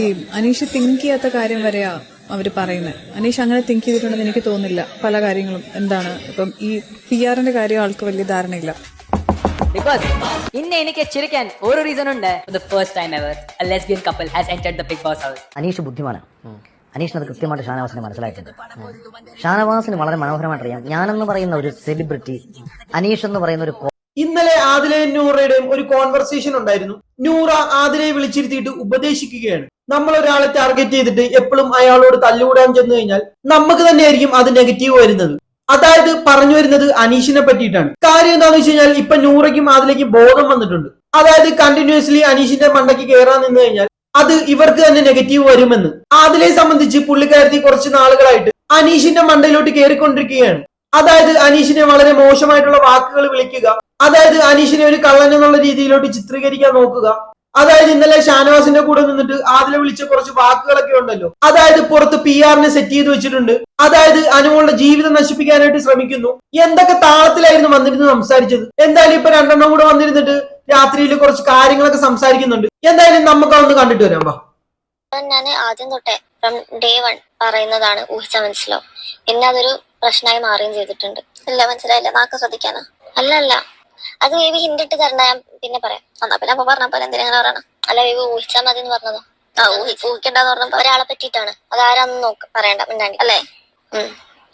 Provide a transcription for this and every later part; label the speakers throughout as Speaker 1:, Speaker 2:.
Speaker 1: ഈ അനീഷ് തിങ്ക് ചെയ്യാത്ത കാര്യം വരെയാ അവർ പറയുന്നത് അനീഷ് അങ്ങനെ തിങ്ക് ചെയ്തിട്ടുണ്ടെന്ന് എനിക്ക് തോന്നുന്നില്ല. പല കാര്യങ്ങളും എന്താണ്? ഇപ്പം ഈ പി ആറിന്റെ കാര്യം ആൾക്ക് വലിയ ധാരണയില്ല.
Speaker 2: ബിക്കോസ് ഇന്ന് എനിക്ക് ചിരിക്കാൻ ഒരു റീസൺ ഉണ്ട്. The first time ever a lesbian couple has entered the Bigg Boss house
Speaker 3: Aneesh ബുദ്ധിമാണ്. അനീഷിന് അത് കൃത്യമായിട്ട് ഷാനവാസിന് മനസ്സിലായിട്ടുണ്ട്. ഷാനവാസിന് വളരെ മനോഹരമായിട്ട് അറിയാം. ഞാനെന്ന് പറയുന്ന ഒരു സെലിബ്രിറ്റി അനീഷ് എന്ന് പറയുന്ന ഒരു
Speaker 4: ഇന്നലെ ആദിലയും നൂറയുടെയും ഒരു കോൺവെർസേഷൻ ഉണ്ടായിരുന്നു. നൂറ ആദിലയെ വിളിച്ചിരുത്തിയിട്ട് ഉപദേശിക്കുകയാണ്. നമ്മൾ ഒരാളെ ടാർഗറ്റ് ചെയ്തിട്ട് എപ്പോഴും അയാളോട് തല്ലുകൂടാൻ ചെന്ന് കഴിഞ്ഞാൽ നമുക്ക് തന്നെയായിരിക്കും അത് നെഗറ്റീവ് വരുന്നത്. അതായത് പറഞ്ഞു വരുന്നത് അനീഷിനെ പറ്റിയിട്ടാണ്. കാര്യം എന്താണെന്ന് വെച്ച് കഴിഞ്ഞാൽ ഇപ്പൊ നൂറയ്ക്കും അതിലേക്ക് ബോധം വന്നിട്ടുണ്ട്. അതായത് കണ്ടിന്യൂസ്ലി അനീഷിന്റെ മണ്ടയ്ക്ക് കയറാൻ നിന്ന് കഴിഞ്ഞാൽ അത് ഇവർക്ക് തന്നെ നെഗറ്റീവ് വരുമെന്ന്. അതിലെ സംബന്ധിച്ച് പുള്ളിക്കാരത്തി കുറച്ച് നാളുകളായിട്ട് അനീഷിന്റെ മണ്ടയിലോട്ട് കയറിക്കൊണ്ടിരിക്കുകയാണ് അതായത് അനീഷിനെ വളരെ മോശമായിട്ടുള്ള വാക്കുകൾ വിളിക്കുക അതായത് അനീഷിനെ ഒരു കള്ളൻ എന്നുള്ള രീതിയിലോട്ട് ചിത്രീകരിക്കാൻ നോക്കുക അതായത് ഇന്നലെ ഷാനവാസിന്റെ കൂടെ നിന്നിട്ട് ആദ്യം വിളിച്ച കുറച്ച് വാക്കുകളൊക്കെ ഉണ്ടല്ലോ. അതായത് പുറത്ത് പി ആറിനെ സെറ്റ് ചെയ്ത് വെച്ചിട്ടുണ്ട്. അതായത് അനുമോളുടെ ജീവിതം നശിപ്പിക്കാനായിട്ട് ശ്രമിക്കുന്നു. എന്തൊക്കെ താളത്തിലായിരുന്നു വന്നിരുന്ന് സംസാരിച്ചത്? എന്തായാലും ഇപ്പൊ രണ്ടെണ്ണം കൂടെ വന്നിരുന്നിട്ട് രാത്രിയിൽ കുറച്ച് കാര്യങ്ങളൊക്കെ സംസാരിക്കുന്നുണ്ട്. എന്തായാലും നമുക്ക് അതൊന്ന് കണ്ടിട്ട് വരാം
Speaker 5: ഞാൻ ആദ്യം തൊട്ടേ ഫ്രം ഡേ വൺ പറയുന്നതാണ് ഊഹിച്ച മനസ്സിലോ പിന്നെ അതൊരു പ്രശ്നമായി മാറുകയും ചെയ്തിട്ടുണ്ട്. ഇല്ല മനസ്സിലായില്ല. നാക്ക് ശ്രദ്ധിക്കാനാ? അല്ല അല്ല. അത് ബേബി ഹിന്ദിട്ട് തരണ്ട ഞാൻ പിന്നെ പറയാം. എന്നാ പിന്നെ അപ്പൊ പറഞ്ഞ പോലെ എന്തിനാ പറയണം? അല്ല ബേബി ഊഹിച്ചാ മതി എന്ന് പറഞ്ഞതോ. ആ ഊഹിച്ച് ഊഹിക്കണ്ടെന്ന് പറഞ്ഞപ്പോ ഒരാളെ പറ്റിയിട്ടാണ്. അതാരാന്ന് നോക്ക പറയണ്ട മിണ്ടാണ്ടി അല്ലേ?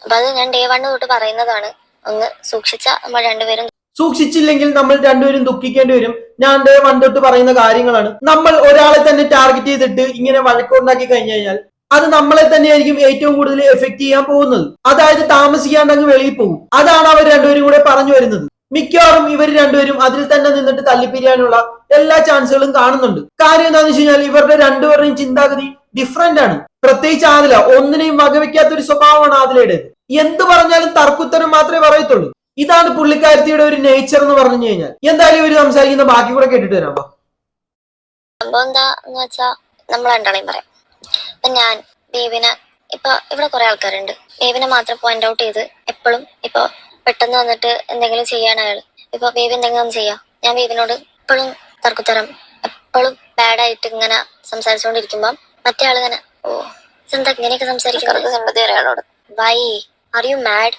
Speaker 5: അപ്പൊ അത് ഞാൻ ഡേ വൺ തൊട്ട് പറയുന്നതാണ്. ഒന്ന് സൂക്ഷിച്ച നമ്മൾ രണ്ടുപേരും
Speaker 4: സൂക്ഷിച്ചില്ലെങ്കിൽ നമ്മൾ രണ്ടുപേരും ദുഃഖിക്കേണ്ടി വരും. ഞാൻ ഡേ വൺ തൊട്ട് പറയുന്ന കാര്യങ്ങളാണ്. നമ്മൾ ഒരാളെ തന്നെ ടാർഗറ്റ് ചെയ്തിട്ട് ഇങ്ങനെ വഴക്കുണ്ടാക്കി കഴിഞ്ഞു കഴിഞ്ഞാൽ അത് നമ്മളെ തന്നെയായിരിക്കും ഏറ്റവും കൂടുതൽ എഫക്ട് ചെയ്യാൻ പോകുന്നത്. അതായത് താമസിക്കാണ്ട് അങ്ങ് വെളിയിൽ പോകും. അതാണ് അവർ രണ്ടുപേരും കൂടെ പറഞ്ഞു വരുന്നത്. മിക്കവാറും ഇവർ രണ്ടുപേരും അതിൽ തന്നെ നിന്നിട്ട് തല്ലിപ്പിരിയാനുള്ള എല്ലാ ചാൻസുകളും കാണുന്നുണ്ട്. കാര്യം എന്താണെന്ന് വെച്ച് കഴിഞ്ഞാൽ ഇവരുടെ രണ്ടുപേരുടെയും ചിന്താഗതി ഡിഫറെന്റ് ആണ്. പ്രത്യേകിച്ച് ആദില ഒന്നിനെയും വകവെക്കാത്ത ഒരു സ്വഭാവമാണ് ആദിലയുടെ എന്ത് പറഞ്ഞാലും തർക്കുത്തരം മാത്രമേ പറയത്തുള്ളൂ. ഇതാണ് പുള്ളിക്കാരത്തിയുടെ ഒരു നേച്ചർ എന്ന് പറഞ്ഞു കഴിഞ്ഞാൽ. എന്തായാലും ഇവർ സംസാരിക്കുന്ന ബാക്കി കൂടെ കേട്ടിട്ട് വരാം
Speaker 5: പറയാം. ഇപ്പൊ ഞാൻ ഇപ്പൊ ഇവിടെ കുറെ ആൾക്കാരുണ്ട്. ബേബിനെ മാത്രം പോയിന്റ് ഔട്ട് ചെയ്ത് എപ്പോഴും ഇപ്പൊ പെട്ടെന്ന് വന്നിട്ട് എന്തെങ്കിലും ചെയ്യാണ് അയാൾ ഇപ്പൊ ബേബി എന്തെങ്കിലും ചെയ്യാം. ഞാൻ ബേബിനോട് എപ്പോഴും തർക്കുത്തരം എപ്പോഴും ബാഡായിട്ട് ഇങ്ങനെ സംസാരിച്ചുകൊണ്ടിരിക്കുമ്പം മറ്റേ ആൾ ഇങ്ങനെ ഓ ഇതെന്താ ഇങ്ങനെയൊക്കെ സംസാരിക്കുന്നത്? വൈ ആർ യു മാഡ്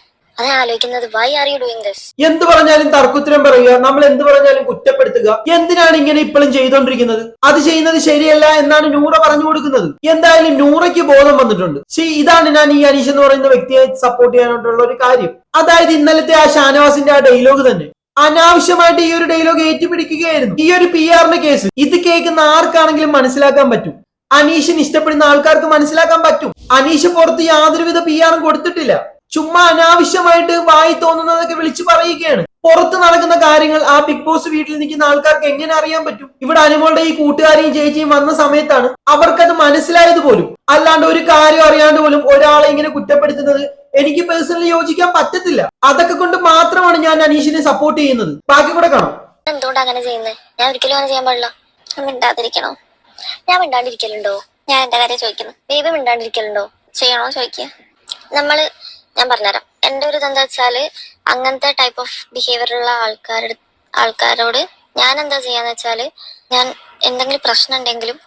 Speaker 5: ആലോചിക്കുന്നത് വൈ ആർ യു
Speaker 4: എന്ത് പറഞ്ഞാലും തർക്കുത്തരം പറയുക നമ്മൾ എന്ത് പറഞ്ഞാലും കുറ്റപ്പെടുത്തുക. എന്തിനാണ് ഇങ്ങനെ ഇപ്പോഴും ചെയ്തുകൊണ്ടിരിക്കുന്നത് അത് ചെയ്യുന്നത് ശരിയല്ല എന്നാണ് നൂറ പറഞ്ഞു കൊടുക്കുന്നത്. എന്തായാലും നൂറയ്ക്ക് ബോധം വന്നിട്ടുണ്ട്. ശരി ഇതാണ് ഞാൻ ഈ അനീഷ് എന്ന് പറയുന്ന വ്യക്തിയെ സപ്പോർട്ട് ചെയ്യാനായിട്ടുള്ള ഒരു കാര്യം. അതായത് ഇന്നലത്തെ ആ ഷാനവാസിന്റെ ആ ഡയലോഗ് തന്നെ. അനാവശ്യമായിട്ട് ഈ ഒരു ഡയലോഗ് ഏറ്റുപിടിക്കുകയായിരുന്നു. ഈ ഒരു പി ആറിന്റെ കേസ് ഇത് കേൾക്കുന്ന ആർക്കാണെങ്കിലും മനസ്സിലാക്കാൻ പറ്റും. അനീഷിന് ഇഷ്ടപ്പെടുന്ന ആൾക്കാർക്ക് മനസ്സിലാക്കാൻ പറ്റും. അനീഷ് പുറത്ത് യാതൊരുവിധ പി ആറും കൊടുത്തിട്ടില്ല. ചുമ്മാ അനാവശ്യമായിട്ട് വായി തോന്നുന്നതൊക്കെ വിളിച്ചു പറയുകയാണ്. പുറത്ത് നടക്കുന്ന കാര്യങ്ങൾ ആ ബിഗ് ബോസ് വീട്ടിൽ നിൽക്കുന്ന ആൾക്കാർക്ക് എങ്ങനെ അറിയാൻ പറ്റും? ഇവിടെ അനുമോളുടെ ഈ കൂട്ടുകാരിയും ചേച്ചിയും വന്ന സമയത്താണ് അവർക്കത് മനസ്സിലായത് പോലും. അല്ലാണ്ട് ഒരു കാര്യം അറിയാണ്ട് പോലും ഒരാളെ ഇങ്ങനെ കുറ്റപ്പെടുത്തുന്നത് എനിക്ക് പേഴ്സണലി യോജിക്കാൻ പറ്റത്തില്ല. അതൊക്കെ കൊണ്ട് മാത്രമാണ് ഞാൻ അനീഷിനെ സപ്പോർട്ട് ചെയ്യുന്നത്. ബാക്കി കൂടെ കാണാം.
Speaker 5: എന്തുകൊണ്ട് അങ്ങനെ ചെയ്യുന്നത് ഞാൻ ഒരിക്കലും അങ്ങനെ ചെയ്യാൻ പാടില്ല. മിണ്ടാതിരിക്കണോ? ഞാൻ മിണ്ടാണ്ടിരിക്കലുണ്ടോ? ഞാൻ എന്റെ കാര്യം ചോദിക്കുന്നു. ബേബി മിണ്ടാണ്ടിരിക്കലുണ്ടോ? ചെയ്യണോ? ചോദിക്കുക നമ്മൾ ഞാൻ പറഞ്ഞുതരാം. എന്റെ ഒരു ഇതെന്താ വെച്ചാൽ അങ്ങനത്തെ ടൈപ്പ് ഓഫ് ബിഹേവിയർ ഉള്ള ആൾക്കാരുടെ ആൾക്കാരോട് ഞാൻ എന്താ ചെയ്യാന്ന് വെച്ചാൽ ഞാൻ എന്തെങ്കിലും പ്രശ്നം ഉണ്ടെങ്കിലും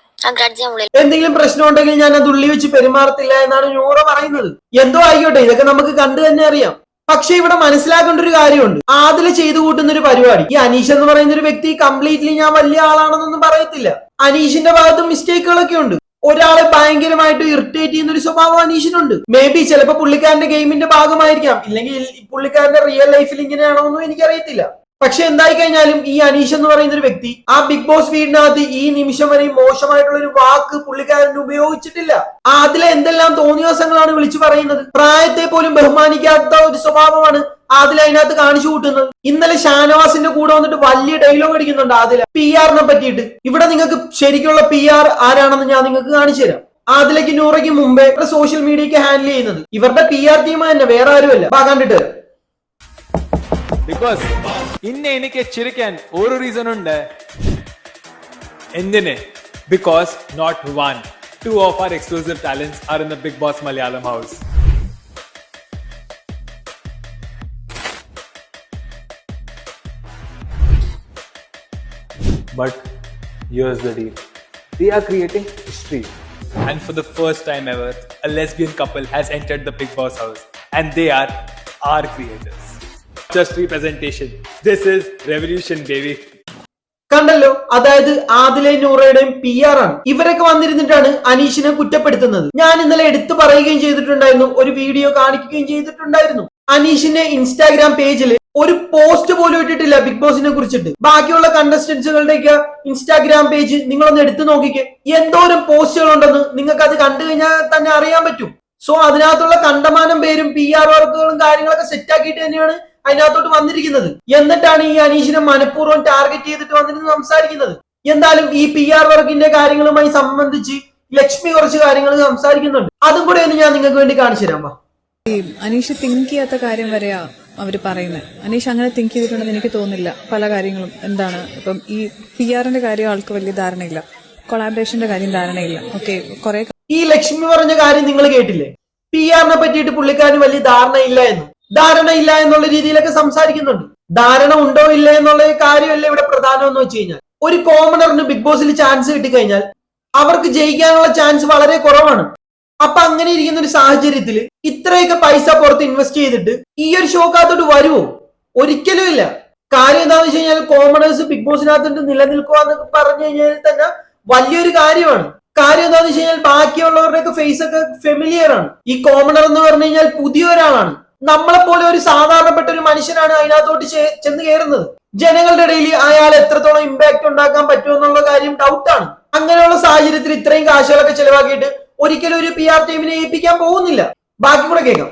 Speaker 4: എന്തെങ്കിലും പ്രശ്നം ഉണ്ടെങ്കിൽ ഞാൻ അത് ഉള്ളി വെച്ച് പെരുമാറത്തില്ല എന്നാണ് നൂറ പറയുന്നത്. എന്തോ ആയിക്കോട്ടെ ഇതൊക്കെ നമുക്ക് കണ്ടു തന്നെ അറിയാം. പക്ഷെ ഇവിടെ മനസ്സിലാക്കേണ്ട ഒരു കാര്യമുണ്ട്. ആദിൽ ചെയ്തു കൂട്ടുന്ന ഒരു പരിപാടി. ഈ അനീഷ് എന്ന് പറയുന്ന ഒരു വ്യക്തി കംപ്ലീറ്റ്ലി ഞാൻ വലിയ ആളാണെന്നൊന്നും പറയത്തില്ല. അനീഷിന്റെ ഭാഗത്തും മിസ്റ്റേക്കുകളൊക്കെ ഉണ്ട്. ഒരാളെ ഭയങ്കരമായിട്ട് ഇറിറ്റേറ്റ് ചെയ്യുന്ന ഒരു സ്വഭാവം അനീഷിനുണ്ട്. മേ ബി ചിലപ്പോ പുള്ളിക്കാരന്റെ ഗെയിമിന്റെ ഭാഗമായിരിക്കാം. ഇല്ലെങ്കിൽ പുള്ളിക്കാരന്റെ റിയൽ ലൈഫിൽ ഇങ്ങനെയാണോ എന്നും എനിക്കറിയത്തില്ല. പക്ഷെ എന്തായി കഴിഞ്ഞാലും ഈ അനീഷ് എന്ന് പറയുന്ന ഒരു വ്യക്തി ആ ബിഗ് ബോസ് വീടിനകത്ത് ഈ നിമിഷം വരെ മോശമായിട്ടുള്ള ഒരു വാക്ക് പുള്ളിക്കാരൻ ഉപയോഗിച്ചിട്ടില്ല. അതിലെ എന്തെല്ലാം തോന്നിയാസങ്ങളാണ് വിളിച്ചു പറയുന്നത്? പ്രായത്തെ പോലും ബഹുമാനിക്കാത്ത ഒരു സ്വഭാവമാണ് ആദില അതിനകത്ത് കാണിച്ചു കൂട്ടുന്നത്. ഇന്നലെ ഷാനവാസിന്റെ കൂടെ വന്നിട്ട് വലിയ ഡയലോഗ് അടിക്കുന്നുണ്ട് ആദില. പി ആറിനെ പറ്റിയിട്ട്. ഇവിടെ നിങ്ങൾക്ക് ശരിക്കുള്ള പി ആർ ആരാണെന്ന് ഞാൻ നിങ്ങൾക്ക് കാണിച്ചു തരാം. ആദിലയ്ക്ക് നൂറയ്ക്ക് മുമ്പേ സോഷ്യൽ മീഡിയക്ക് ഹാൻഡിൽ ചെയ്യുന്നത്. ഇവരുടെ പി ആർ ടീം തന്നെ വേറെ ആരുമല്ല. കണ്ടിട്ട്.
Speaker 6: ബിക്കോസ് ഇന്ന് എനിക്ക് ചിരിക്കാൻ ഒരു റീസൺ ഉണ്ട് എന്തിന് because not one two of are exclusive talents are in the Bigg Boss Malayalam house But here's the deal. They are creating history. And for the first time ever, a lesbian couple has entered the Big Boss house. And they are our creators. Just representation. This is Revolution, baby.
Speaker 4: കണ്ടല്ലോ? അതായത് ആദിലെ നൂറയുടെയും P R ആണ്. ഇവരൊക്കെ വന്നിരുന്നിട്ടാണ് അനീഷിനെ കുറ്റപ്പെടുത്തുന്നത്. ഞാൻ ഇന്നലെ എടുത്തു പറയുകയും ചെയ്തിട്ടുണ്ടായിരുന്നു. ഒരു വീഡിയോ കാണിക്കുകയും ചെയ്തിട്ടുണ്ടായിരുന്നു. അനീഷിന്റെ ഇൻസ്റ്റാഗ്രാം പേജിൽ ഒരു പോസ്റ്റ് പോലും ഇട്ടിട്ടില്ല ബിഗ് ബോസിനെ കുറിച്ചിട്ട്. ബാക്കിയുള്ള കണ്ടസ്റ്റന്റ്സുകളുടെയൊക്കെ ഇൻസ്റ്റാഗ്രാം പേജ് നിങ്ങളൊന്ന് എടുത്തു നോക്കിക്കേ. എന്തോരം പോസ്റ്റുകൾ ഉണ്ടെന്ന് നിങ്ങൾക്ക് അത് കണ്ടു കഴിഞ്ഞാൽ തന്നെ അറിയാൻ പറ്റും. സോ അതിനകത്തുള്ള കണ്ടമാനം പേരും പി ആർ വർക്കുകളും കാര്യങ്ങളൊക്കെ സെറ്റ് ആക്കിയിട്ട് തന്നെയാണ് അതിനകത്തോട്ട് വന്നിരിക്കുന്നത്. എന്നിട്ടാണ് ഈ അനീഷിനെ മനഃപൂർവം ടാർഗറ്റ് ചെയ്തിട്ട് വന്നിരുന്ന് സംസാരിക്കുന്നത്. എന്തായാലും ഈ പി ആർ വർക്കിന്റെ കാര്യങ്ങളുമായി സംബന്ധിച്ച് ലക്ഷ്മി കുറച്ച് കാര്യങ്ങൾ സംസാരിക്കുന്നുണ്ട്. അതും കൂടെ ഒന്ന് ഞാൻ നിങ്ങൾക്ക് വേണ്ടി കാണിച്ചു തരാം
Speaker 1: അനീഷ് തിങ്ക് ചെയ്യാത്ത കാര്യം വരെയാ അവർ പറയുന്നത്. അനീഷ് അങ്ങനെ തിങ്ക് ചെയ്തിട്ടുണ്ടെന്ന് എനിക്ക് തോന്നുന്നില്ല. പല കാര്യങ്ങളും എന്താണ് ഇപ്പം ഈ പി ആറിന്റെ കാര്യം ആൾക്ക് വലിയ ധാരണയില്ല. കൊളാബറേഷന്റെ കാര്യം ധാരണയില്ല. ഓക്കെ കുറെ
Speaker 4: ഈ ലക്ഷ്മി പറഞ്ഞ കാര്യം നിങ്ങൾ കേട്ടില്ലേ? പി ആറിനെ പറ്റിയിട്ട് പുള്ളിക്കാരന് വലിയ ധാരണയില്ല എന്ന്. ധാരണ ഇല്ല എന്നുള്ള രീതിയിലൊക്കെ സംസാരിക്കുന്നുണ്ട്. ധാരണ ഉണ്ടോ ഇല്ല എന്നുള്ള കാര്യമല്ല ഇവിടെ പ്രധാനം എന്ന് വെച്ച് കഴിഞ്ഞാൽ. ഒരു കോമണറിന് ബിഗ് ബോസിൽ ചാൻസ് കിട്ടിക്കഴിഞ്ഞാൽ അവർക്ക് ജയിക്കാനുള്ള ചാൻസ് വളരെ കുറവാണ്. അപ്പൊ അങ്ങനെ ഇരിക്കുന്ന ഒരു സാഹചര്യത്തിൽ ഇത്രയൊക്കെ പൈസ പുറത്ത് ഇൻവെസ്റ്റ് ചെയ്തിട്ട് ഈ ഒരു ഷോക്കകത്തോട്ട് വരുമോ ഒരിക്കലും ഇല്ല. കാര്യം എന്താണെന്ന് വെച്ച് കഴിഞ്ഞാൽ കോമണേഴ്സ് ബിഗ് ബോസിനകത്തോട്ട് നിലനിൽക്കുക എന്നൊക്കെ പറഞ്ഞു കഴിഞ്ഞാൽ തന്നെ വലിയൊരു കാര്യമാണ്. കാര്യം എന്താണെന്ന് വെച്ച് കഴിഞ്ഞാൽ ബാക്കിയുള്ളവരുടെയൊക്കെ ഫേസ് ഒക്കെ ഫെമിലിയർ ആണ്. ഈ കോമണർ എന്ന് പറഞ്ഞു കഴിഞ്ഞാൽ പുതിയ ഒരാളാണ് നമ്മളെ പോലെ ഒരു സാധാരണപ്പെട്ട ഒരു മനുഷ്യനാണ് അതിനകത്തോട്ട് ചെന്ന് കയറുന്നത്. ജനങ്ങളുടെ ഇടയിൽ അയാൾ എത്രത്തോളം ഇമ്പാക്ട് ഉണ്ടാക്കാൻ പറ്റുമെന്നുള്ള കാര്യം ഡൗട്ടാണ് അങ്ങനെയുള്ള സാഹചര്യത്തിൽ ഇത്രയും കാശുകളൊക്കെ ചെലവാക്കിയിട്ട് ഒരിക്കലും ഒരു പി ആർ ടീമിനെ ഏൽപ്പിക്കാൻ പോകുന്നില്ല. ബാക്കി കൂടെ കേൾക്കാം.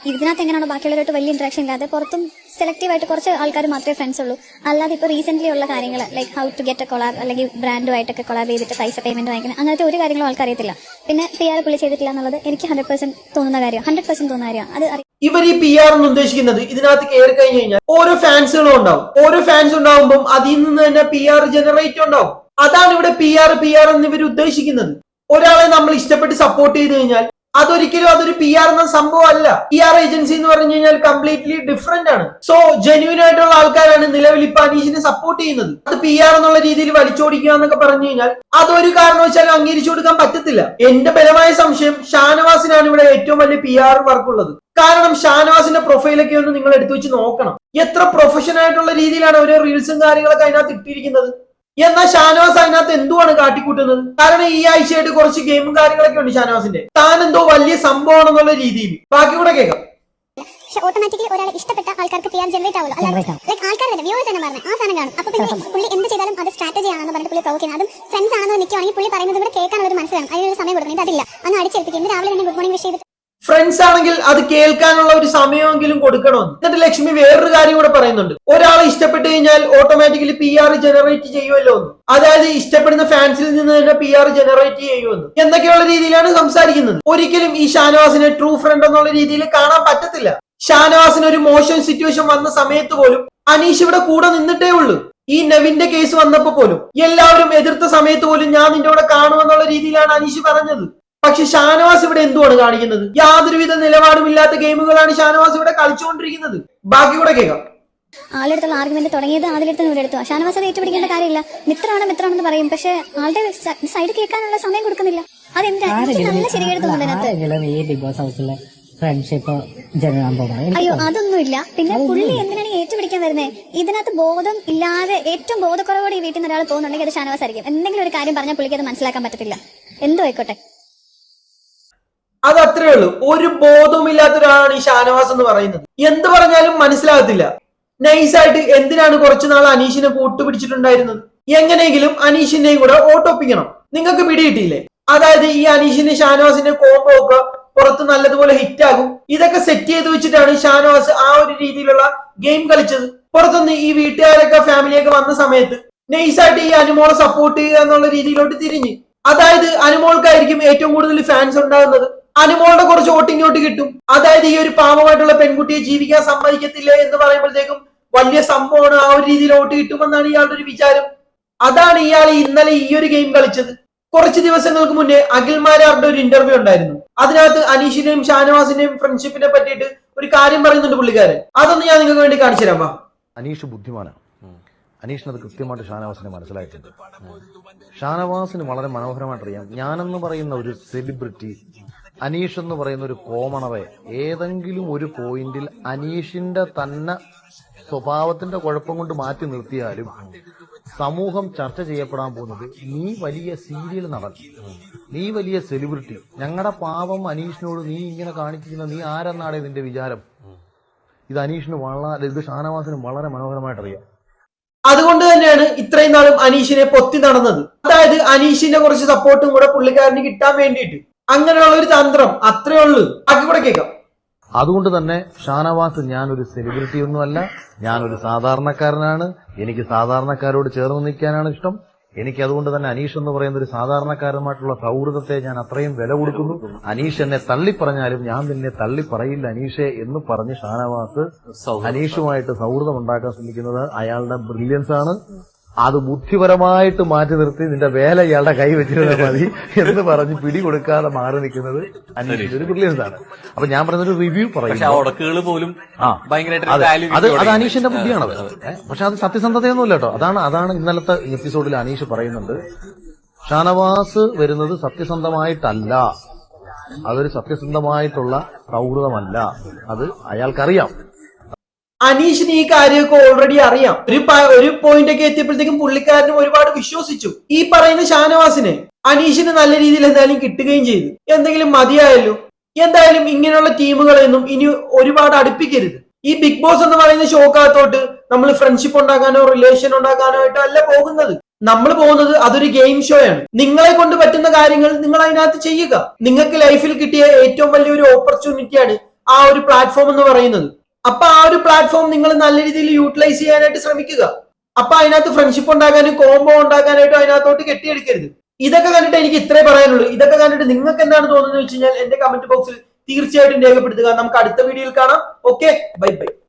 Speaker 7: ഇതിനകത്ത് എങ്ങനെയാണ് ബാക്കിയുള്ളവരായിട്ട് വലിയ ഇന്ററാക്ഷൻ ഇല്ലാതെ പുറത്തും സെലക്റ്റീവ് ആയിട്ട് കുറച്ച് ആൾക്കാർ മാത്രമേ ഫ്രണ്ട്സ് ഉള്ളൂ. അല്ലാതെ ഇപ്പോൾ റീസെന്റ് ഉള്ള കാര്യങ്ങൾ like how to get a collab അല്ലെങ്കിൽ ബ്രാൻഡുമായിട്ടൊക്കെ കൊളാബ് ചെയ്തിട്ട് പൈസ പേയ്മെന്റ് വാങ്ങിക്കുന്നത് അങ്ങനത്തെ ഒരു കാര്യങ്ങളും ആൾക്കാർ അറിയത്തില്ല പിന്നെ പി ആർ പുള്ളി ചെയ്തിട്ടില്ല എന്നുള്ളത് എനിക്ക് ഹൺഡ്രഡ് പെർസെന്റ് തോന്നുന്ന കാര്യമാണ്. ഹൺഡ്രഡ് പെർസെന്റ് തോന്നുന്ന കാര്യമാണ്. അത്
Speaker 4: ഇവർ ഈ പി ആർ എന്ന് ഉദ്ദേശിക്കുന്നത് ഇതിനകത്ത് കയറി കഴിഞ്ഞു കഴിഞ്ഞാൽ ഓരോ ഫാൻസുകളും ഉണ്ടാവും. ഓരോ ഫാൻസ് ഉണ്ടാവുമ്പോൾ അതിൽ നിന്ന് തന്നെ പി ആർ ജനറേറ്റ് ഉണ്ടാവും. അതാണ് ഇവിടെ പി ആർ പി ആർ എന്ന് ഇവർ ഉദ്ദേശിക്കുന്നത്. ഒരാളെ നമ്മൾ ഇഷ്ടപ്പെട്ട് സപ്പോർട്ട് ചെയ്ത് കഴിഞ്ഞാൽ അതൊരിക്കലും അതൊരു പി ആർ എന്ന സംഭവം അല്ല പി ആർ ഏജൻസി എന്ന് പറഞ്ഞു കഴിഞ്ഞാൽ കംപ്ലീറ്റ്ലി ഡിഫറെന്റ് ആണ്. സോ ജെന്യൂൻ ആയിട്ടുള്ള ആൾക്കാരാണ് നിലവിൽ ഇപ്പൊ അനീഷിനെ സപ്പോർട്ട് ചെയ്യുന്നത്. അത് പി ആർ എന്നുള്ള രീതിയിൽ വലിച്ചോടിക്കുക എന്നൊക്കെ പറഞ്ഞു കഴിഞ്ഞാൽ അതൊരു കാരണവശാലും അംഗീകരിച്ചു കൊടുക്കാൻ പറ്റത്തില്ല. എന്റെ ബലമായ സംശയം ഷാനവാസിനാണ് ഇവിടെ ഏറ്റവും വലിയ പി ആർ വർക്ക് ഉള്ളത്. കാരണം ഷാനവാസിന്റെ പ്രൊഫൈലൊക്കെ ഒന്ന് നിങ്ങൾ എടുത്തു വെച്ച് നോക്കണം. എത്ര പ്രൊഫഷണൽ ആയിട്ടുള്ള രീതിയിലാണ് ഓരോ റീൽസും കാര്യങ്ങളൊക്കെ അതിനകത്ത് ഇട്ടിരിക്കുന്നത്? എന്നാൽ ഷാനവാസ് അതിനകത്ത് എന്തുവാണ് കാട്ടിക്കൂട്ടുന്നത്? കാരണം ഈ ആഴ്ചയായിട്ട് കുറച്ച് ഗെയിമും കാര്യങ്ങളൊക്കെ ഉണ്ട് ഷാനവാസിന്റെ. താൻ എന്തോ വലിയ സംഭവമാണെന്നുള്ള രീതിയിൽ. ബാക്കി കൂടെ കേൾക്കാം.
Speaker 7: ഓട്ടോമാറ്റിക്കലി ഒരാളെ ഇഷ്ടപ്പെട്ട ആൾക്കാർക്ക് പി ആർ ജനറേറ്റ് ആവുള്ളൂ ലൈക്ക് ആൾക്കാർ തന്നെ വ്യൂവേഴ്സ് തന്നെ പറഞ്ഞത് ആ സാധനം കാണും. അപ്പൊ പിന്നെ പുള്ളി എന്ത് ചെയ്താലും അത് സ്ട്രാറ്റജി ആണെന്ന് പറഞ്ഞിട്ട് പുള്ളി പ്രവോക്ക് ചെയ്യുന്നത് അതും ഫ്രണ്ട്സ് ആണെന്ന് നിൽക്കുവാണെങ്കിൽ പുള്ളി പറയുന്നത് ഇവിടെ കേൾക്കാനുള്ള ഒരു മനസ്സിലാണ്. അതിനൊരു സമയം കൊടുക്കണം. ഇത് അതില്ല. അങ്ങ് അടിച്ചേൽപ്പിക്കും. ഇന്ന് രാവിലെ തന്നെ ഗുഡ് മോർണിംഗ് വിഷ് ചെയ്തിട്ട്
Speaker 4: ഫ്രണ്ട്സ് ആണെങ്കിൽ അത് കേൾക്കാനുള്ള ഒരു സമയമെങ്കിലും കൊടുക്കണമെന്ന്. എന്നിട്ട് ലക്ഷ്മി വേറൊരു കാര്യം കൂടെ പറയുന്നുണ്ട്. ഒരാളെ ഇഷ്ടപ്പെട്ട് കഴിഞ്ഞാൽ ഓട്ടോമാറ്റിക്കലി പി ആർ ജനറേറ്റ് ചെയ്യുമല്ലോ എന്ന്. അതായത് ഇഷ്ടപ്പെടുന്ന ഫാൻസിൽ നിന്ന് തന്നെ പി ആർ ജനറേറ്റ് ചെയ്യുമെന്ന്. എന്നൊക്കെയുള്ള രീതിയിലാണ് സംസാരിക്കുന്നത്. ഒരിക്കലും ഈ ഷാനവാസിനെ ട്രൂ ഫ്രണ്ട് എന്നുള്ള രീതിയിൽ കാണാൻ പറ്റത്തില്ല. ഷാനവാസിന് ഒരു മോശം സിറ്റുവേഷൻ വന്ന സമയത്ത് പോലും അനീഷ് ഇവിടെ കൂടെ നിന്നിട്ടേ ഉള്ളൂ. ഈ നെവിന്റെ കേസ് വന്നപ്പോ പോലും. എല്ലാവരും എതിർത്ത സമയത്ത് പോലും ഞാൻ നിന്റെ കൂടെ കാണുമെന്നുള്ള രീതിയിലാണ് അനീഷ് പറഞ്ഞത്. പക്ഷെ ഷാനവാസ് ഇവിടെ എന്തുവാണ് കാണിക്കുന്നത്? യാതൊരുവിധ നിലപാടുമില്ലാത്ത ഗെയിമുകളാണ് ഷാനവാസ് ഇവിടെ കളിച്ചുകൊണ്ടിരിക്കുന്നത് ബാക്കി കൂടെ കേൾക്കാം.
Speaker 7: ആളുടെ ആർഗ്യുമെന്റ് തുടങ്ങിയത് ആദ്യത്തെ നൂലെടുത്തു ഷാനവാസ് അത് ഏറ്റുപിടിക്കേണ്ട കാര്യമില്ല. മിത്രമാണ് മിത്രമാണെന്ന് പറയും. പക്ഷെ ആളുടെ സൈഡ് കേൾക്കാനുള്ള സമയം കൊടുക്കുന്നില്ല. അതെന്താ? നല്ല ശരിയെടുത്തുണ്ട് അതിനകത്ത്.
Speaker 8: ഈ ബിഗ് ബോസ് ഹൗസിലെ ഫ്രണ്ട്ഷിപ്പ്
Speaker 7: അയ്യോ അതൊന്നുമില്ല. പിന്നെ പുള്ളി എന്തിനാണ് ഏറ്റുപിടിക്കാൻ വരുന്നത് ഇതിനകത്ത് ബോധം ഇല്ലാതെ ഏറ്റവും ബോധക്കുറവോടെ ഈ വീട്ടിൽ നിന്ന് ഒരാൾ പോകുന്നുണ്ടെങ്കിൽ അത് ഷാനവാസ് ആയിരിക്കും. എന്തെങ്കിലും ഒരു കാര്യം പറഞ്ഞാൽ പുള്ളിക്ക് അത് മനസ്സിലാക്കാൻ പറ്റത്തില്ല. എന്തോ ആയിക്കോട്ടെ.
Speaker 4: അത് അത്രേ ഉള്ളൂ. ഒരു ബോധവുമില്ലാത്ത ഒരാളാണ് ഈ ഷാനവാസ് എന്ന് പറയുന്നത്. എന്ത് പറഞ്ഞാലും മനസ്സിലാകത്തില്ല. നൈസായിട്ട് എന്തിനാണ് കുറച്ചു നാൾ അനീഷിനെ കൂട്ടുപിടിച്ചിട്ടുണ്ടായിരുന്നത്? എങ്ങനെയെങ്കിലും അനീഷിന്റെയും കൂടെ ഓട്ടോപ്പിക്കണം. നിങ്ങൾക്ക് പിടികിട്ടിയില്ലേ അതായത് ഈ അനീഷിന്റെ ഷാനവാസിന്റെ കോംബോ ഒക്കെ പുറത്ത് നല്ലതുപോലെ ഹിറ്റ് ആകും. ഇതൊക്കെ സെറ്റ് ചെയ്ത് വെച്ചിട്ടാണ് ഷാനവാസ് ആ ഒരു രീതിയിലുള്ള ഗെയിം കളിച്ചത്. പുറത്തുനിന്ന് ഈ വീട്ടുകാരൊക്കെ ഫാമിലിയൊക്കെ വന്ന സമയത്ത് നൈസായിട്ട് ഈ അനുമോളെ സപ്പോർട്ട് ചെയ്യുക എന്നുള്ള രീതിയിലോട്ട് തിരിഞ്ഞ്. അതായത് അനുമോൾക്കായിരിക്കും ഏറ്റവും കൂടുതൽ ഫാൻസ് ഉണ്ടാകുന്നത്. അനുമോളുടെ കുറച്ച് വോട്ടിങ്ങോട്ട് കിട്ടും. അതായത് ഈ ഒരു പാവമായിട്ടുള്ള പെൺകുട്ടിയെ ജീവിക്കാൻ സമ്മതിക്കത്തില്ല എന്ന് പറയുമ്പോഴത്തേക്കും വലിയ സംഭവമാണ് ആ ഒരു രീതിയിൽ വോട്ട് കിട്ടുമെന്നാണ് ഇയാളുടെ ഒരു വിചാരം. അതാണ് ഇയാൾ ഇന്നലെ ഈ ഒരു ഗെയിം കളിച്ചത്. കുറച്ച് ദിവസങ്ങൾക്ക് മുന്നേ അഖിൽമാരാറുടെ ഒരു ഇന്റർവ്യൂ ഉണ്ടായിരുന്നു. അതിനകത്ത് അനീഷിന്റെയും ഷാനവാസിന്റെയും ഫ്രണ്ട്ഷിപ്പിനെ പറ്റിയിട്ട് ഒരു കാര്യം പറയുന്നുണ്ട് പുള്ളിക്കാരൻ. അതൊന്ന് ഞാൻ നിങ്ങൾക്ക് വേണ്ടി കാണിച്ചു തരാം
Speaker 9: അനീഷ് ബുദ്ധിമാനാണ് അനീഷിന് അത് കൃത്യമായിട്ട് ഷാനവാസിനെ മനസ്സിലായിട്ടുണ്ട്. ഷാനവാസിന് വളരെ മനോഹരമായിട്ട് അറിയാം ഞാനെന്ന് പറയുന്ന ഒരു സെലിബ്രിറ്റി അനീഷ് എന്ന് പറയുന്ന ഒരു കോമണറെ ഏതെങ്കിലും ഒരു പോയിന്റിൽ അനീഷിന്റെ തന്നെ സ്വഭാവത്തിന്റെ കുഴപ്പം കൊണ്ട് മാറ്റി നിർത്തിയാലും സമൂഹം ചർച്ച ചെയ്യപ്പെടാൻ പോകുന്നത് നീ വലിയ സീരിയൽ നടൻ. നീ വലിയ സെലിബ്രിറ്റി ഞങ്ങളുടെ പാവം അനീഷിനോട് നീ ഇങ്ങനെ കാണിച്ചിരിക്കുന്ന നീ ആരെന്നാണ് ഇതിന്റെ വിചാരം? ഇത് അനീഷിന് വളരെ ഇത് ഷാനവാസിന് വളരെ മനോഹരമായിട്ട് അറിയാം
Speaker 4: അതുകൊണ്ട് തന്നെയാണ് ഇത്രയും നാളും അനീഷിനെ പൊത്തി നടന്നത്. അതായത് അനീഷിന്റെ കുറച്ച് സപ്പോർട്ടും കൂടെ പുള്ളിക്കാരന് കിട്ടാൻ വേണ്ടിയിട്ട്. അങ്ങനെയുള്ള ഒരു തന്ത്രം അത്രേ ഉള്ളൂ. ആക്കി കൂടെ കേൾക്കാം.
Speaker 9: അതുകൊണ്ട് തന്നെ ഷാനവാസ് ഞാൻ ഒരു സെലിബ്രിറ്റി ഒന്നുമല്ല ഒരു സാധാരണക്കാരനാണ്. എനിക്ക് സാധാരണക്കാരോട് ചേർന്ന് നിൽക്കാനാണ് ഇഷ്ടം. എനിക്ക് അതുകൊണ്ട് തന്നെ അനീഷ് എന്ന് പറയുന്ന ഒരു സാധാരണക്കാരനുമായിട്ടുള്ള സൗഹൃദത്തെ ഞാൻ അത്രയും വില കൊടുക്കുന്നു. അനീഷ് എന്നെ തള്ളിപ്പറഞ്ഞാലും ഞാൻ നിന്നെ തള്ളി പറയില്ല അനീഷെ എന്ന് പറഞ്ഞ് ഷാനവാസ് അനീഷുമായിട്ട് സൗഹൃദം ഉണ്ടാക്കാൻ ശ്രമിക്കുന്നത് അയാളുടെ ബ്രില്യൻസ് ആണ്. അത് ബുദ്ധിപരമായിട്ട് മാറ്റി നിർത്തി നിന്റെ വേല ഇയാളുടെ കൈ വെച്ചിരുന്നാൽ മതി എന്ന് പറഞ്ഞ് പിടി കൊടുക്കാതെ മാറി നിൽക്കുന്നത് ഒരു ബ്രില്യൻസ് ആണ്. അപ്പൊ ഞാൻ പറഞ്ഞൊരു റിവ്യൂ പറയും
Speaker 10: പോലും
Speaker 9: അതെ. അത്. അനീഷിന്റെ ബുദ്ധിയാണത്. പക്ഷെ അത് സത്യസന്ധതയൊന്നുമില്ല കേട്ടോ. അതാണ് അതാണ് ഇന്നലത്തെ എപ്പിസോഡിൽ അനീഷ് പറയുന്നുണ്ട്. ഷാനവാസ് വരുന്നത് സത്യസന്ധമായിട്ടല്ല. അതൊരു സത്യസന്ധമായിട്ടുള്ള സൗഹൃദമല്ല അത് അയാൾക്കറിയാം.
Speaker 4: അനീഷിന് ഈ കാര്യമൊക്കെ ഓൾറെഡി അറിയാം. ഒരു ഒരു പോയിന്റ് ഒക്കെ എത്തിയപ്പോഴത്തേക്കും പുള്ളിക്കാരനും ഒരുപാട് വിശ്വസിച്ചു. ഈ പറയുന്ന ഷാനവാസിനെ അനീഷിന് നല്ല രീതിയിൽ എന്തായാലും കിട്ടുകയും ചെയ്തു. എന്തെങ്കിലും മതിയായല്ലോ? എന്തായാലും ഇങ്ങനെയുള്ള ടീമുകളെയൊന്നും ഇനി ഒരുപാട് അടുപ്പിക്കരുത്. ഈ ബിഗ് ബോസ് എന്ന് പറയുന്ന ഷോക്കകത്തോട്ട് നമ്മൾ ഫ്രണ്ട്ഷിപ്പ് ഉണ്ടാക്കാനോ റിലേഷൻ ഉണ്ടാക്കാനോ ആയിട്ടോ അല്ല പോകുന്നത്. നമ്മൾ പോകുന്നത് അതൊരു ഗെയിം ഷോ ആണ്. നിങ്ങളെ കൊണ്ട് പറ്റുന്ന കാര്യങ്ങൾ നിങ്ങൾ അതിനകത്ത് ചെയ്യുക. നിങ്ങൾക്ക് ലൈഫിൽ കിട്ടിയ ഏറ്റവും വലിയൊരു ഓപ്പർച്യൂണിറ്റിയാണ് ആ ഒരു പ്ലാറ്റ്ഫോം എന്ന് പറയുന്നത്. അപ്പൊ ആ ഒരു പ്ലാറ്റ്ഫോം നിങ്ങൾ നല്ല രീതിയിൽ യൂട്ടിലൈസ് ചെയ്യാനായിട്ട് ശ്രമിക്കുക. അപ്പൊ അതിനകത്ത് ഫ്രണ്ട്ഷിപ്പ് ഉണ്ടാകാനും കോംബോ ഉണ്ടാക്കാനായിട്ടും അതിനകത്തോട്ട് കെട്ടിയെടുക്കരുത്. ഇതൊക്കെ കണ്ടിട്ട് എനിക്ക് ഇത്രേ പറയാനുള്ളൂ. ഇതൊക്കെ കണ്ടിട്ട് നിങ്ങൾക്ക് എന്താണ് തോന്നുന്നത് വെച്ച് കഴിഞ്ഞാൽ എന്റെ കമന്റ് ബോക്സിൽ തീർച്ചയായിട്ടും രേഖപ്പെടുത്തുക. നമുക്ക് അടുത്ത വീഡിയോയിൽ കാണാം. Okay bye bye